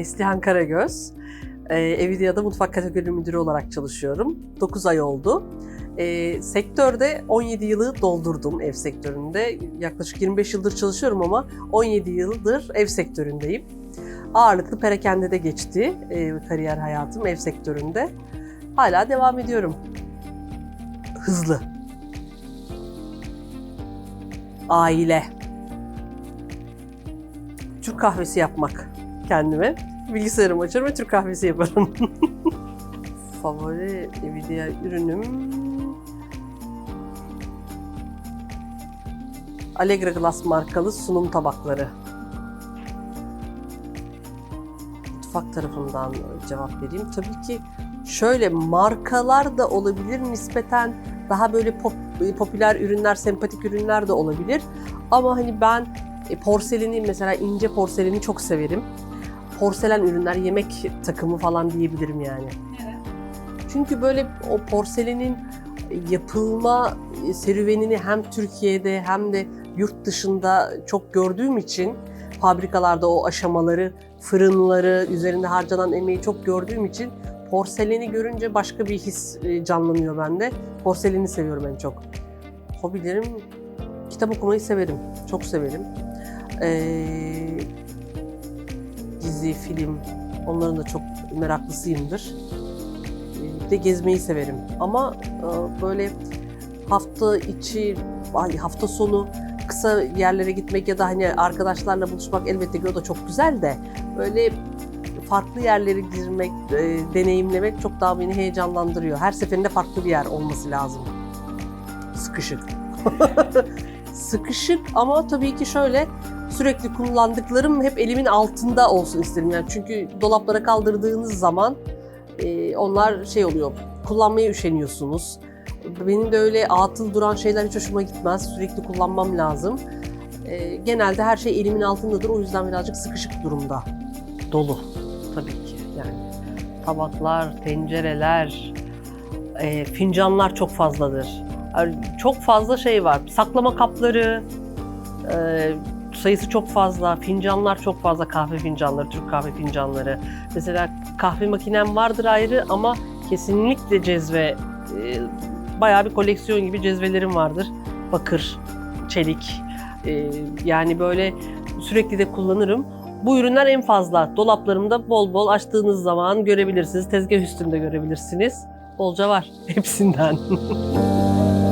Neslihan Karagöz. Ee, Evidia'da mutfak kategori müdürü olarak çalışıyorum. 9 ay oldu. Ee, sektörde 17 yılı doldurdum ev sektöründe. Yaklaşık 25 yıldır çalışıyorum ama 17 yıldır ev sektöründeyim. Ağırlıklı perakende de geçti e, kariyer hayatım ev sektöründe. Hala devam ediyorum. Hızlı. Aile. Türk kahvesi yapmak kendime. Bilgisayarımı açarım ve Türk kahvesi yaparım. Favori Nvidia ürünüm Allegra Glass markalı sunum tabakları. Mutfak tarafından cevap vereyim. Tabii ki şöyle markalar da olabilir nispeten daha böyle pop, popüler ürünler, sempatik ürünler de olabilir. Ama hani ben e, porseleni mesela ince porseleni çok severim. Porselen ürünler, yemek takımı falan diyebilirim yani. Çünkü böyle o porselenin yapılma serüvenini hem Türkiye'de hem de yurt dışında çok gördüğüm için fabrikalarda o aşamaları, fırınları, üzerinde harcanan emeği çok gördüğüm için porseleni görünce başka bir his e, canlanıyor bende. Porseleni seviyorum en çok. Hobilerim, kitap okumayı severim. Çok severim. Ee, dizi, film, onların da çok meraklısıyımdır. Bir de gezmeyi severim. Ama e, böyle hafta içi, hafta sonu kısa yerlere gitmek ya da hani arkadaşlarla buluşmak elbette ki o da çok güzel de böyle farklı yerlere girmek, e, deneyimlemek çok daha beni heyecanlandırıyor. Her seferinde farklı bir yer olması lazım. Sıkışık. Sıkışık ama tabii ki şöyle sürekli kullandıklarım hep elimin altında olsun isterim. Yani çünkü dolaplara kaldırdığınız zaman e, onlar şey oluyor, kullanmaya üşeniyorsunuz. Benim de öyle atıl duran şeyler hiç hoşuma gitmez. Sürekli kullanmam lazım. E, genelde her şey elimin altındadır. O yüzden birazcık sıkışık durumda. Dolu tabii ki yani. Tabaklar, tencereler, e, fincanlar çok fazladır. Yani çok fazla şey var. Saklama kapları, e, sayısı çok fazla. Fincanlar çok fazla. Kahve fincanları, Türk kahve fincanları. Mesela kahve makinem vardır ayrı ama kesinlikle cezve, e, bayağı bir koleksiyon gibi cezvelerim vardır. Bakır, çelik. E, yani böyle sürekli de kullanırım. Bu ürünler en fazla. Dolaplarımda bol bol açtığınız zaman görebilirsiniz. Tezgah üstünde görebilirsiniz. Bolca var hepsinden.